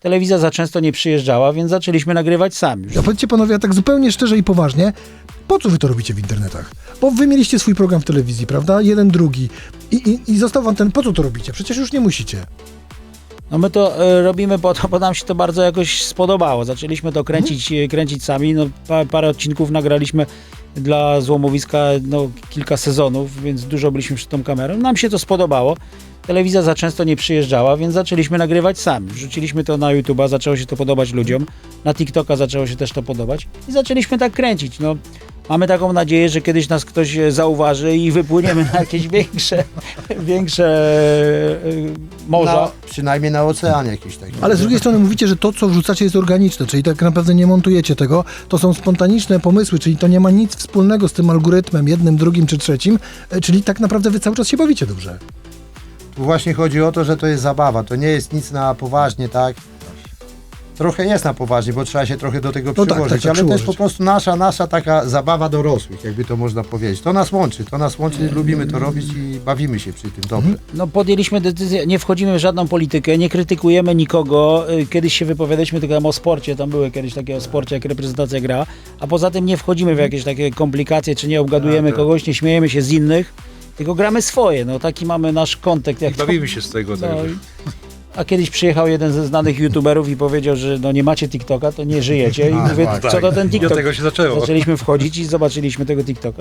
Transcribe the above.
Telewizja za często nie przyjeżdżała, więc zaczęliśmy nagrywać sami. A powiedzcie panowie, a tak zupełnie szczerze i poważnie, po co wy to robicie w internetach? Bo wy mieliście swój program w telewizji, prawda? Jeden, drugi. I, i, i został wam ten, po co to robicie? Przecież już nie musicie. No my to e, robimy, bo, to, bo nam się to bardzo jakoś spodobało. Zaczęliśmy to kręcić, e, kręcić sami. No, pa, parę odcinków nagraliśmy dla Złomowiska no, kilka sezonów, więc dużo byliśmy przed tą kamerą. Nam się to spodobało. Telewizja za często nie przyjeżdżała, więc zaczęliśmy nagrywać sami. Wrzuciliśmy to na YouTube'a, zaczęło się to podobać ludziom. Na TikToka zaczęło się też to podobać i zaczęliśmy tak kręcić. No, mamy taką nadzieję, że kiedyś nas ktoś e, zauważy i wypłyniemy na jakieś większe, większe e, morza. Na, przynajmniej na oceanie jakiś taki. Ale z drugiej strony mówicie, że to, co wrzucacie jest organiczne, czyli tak naprawdę nie montujecie tego. To są spontaniczne pomysły, czyli to nie ma nic wspólnego z tym algorytmem jednym, drugim czy trzecim, e, czyli tak naprawdę wy cały czas się bawicie dobrze. Tu właśnie chodzi o to, że to jest zabawa. To nie jest nic na poważnie, tak? Trochę jest na poważnie, bo trzeba się trochę do tego No tak, przyłożyć, tak, tak, ale przyłożyć. też po prostu nasza, nasza taka zabawa dorosłych, jakby to można powiedzieć. To nas łączy, to nas łączy, lubimy to robić i bawimy się przy tym dobrze. No podjęliśmy decyzję, nie wchodzimy w żadną politykę, nie krytykujemy nikogo. Y, Kiedyś się wypowiadaliśmy tylko o sporcie, tam były kiedyś takie o sporcie, jak reprezentacja gra, a poza tym nie wchodzimy w jakieś takie komplikacje, czy nie obgadujemy A, tak. kogoś, nie śmiejemy się z innych, tylko gramy swoje, no taki mamy nasz kontekst. Jak to- Bawimy się z tego. no, także. A kiedyś przyjechał jeden ze znanych youtuberów i powiedział, że no nie macie TikToka, to nie żyjecie. I A, mówię, tak. co to ten I TikTok? od tego się zaczęło. Zaczęliśmy wchodzić i zobaczyliśmy tego TikToka.